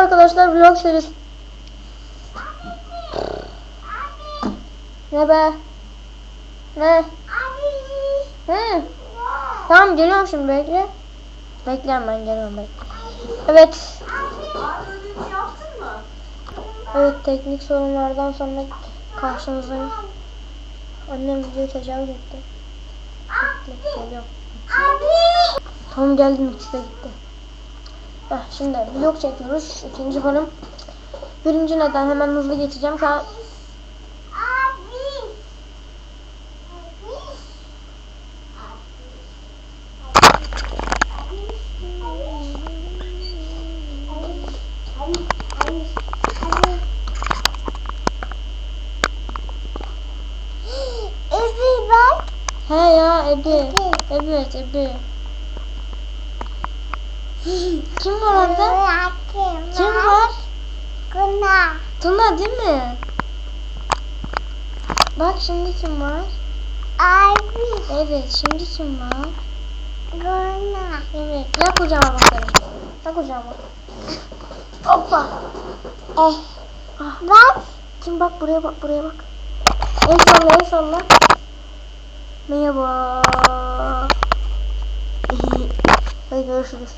arkadaşlar vlog serisi. Ne be? Ne? Hı. Tamam geliyorum şimdi bekle. Beklerim ben geliyorum bekle. Evet. Evet teknik sorunlardan sonra karşınızdayım. Annem videoyu tecavüz etti. Bekle geliyorum. Tamam geldim ikisi de gitti. Heh, şimdi vlog çekiyoruz. İkinci bölüm. Birinci neden hemen hızlı geçeceğim. An He ya Ebi. Evet Ebi. Kim var orada? Kim var? Tuna değil mi? Bak şimdi kim var? Evet şimdi kim var? Evet. Gel kucağıma bakalım. Gel kucağıma. Hoppa. Eh. Ah. Bak. Kim bak buraya bak buraya bak. El salla el salla. Merhaba. Hadi görüşürüz.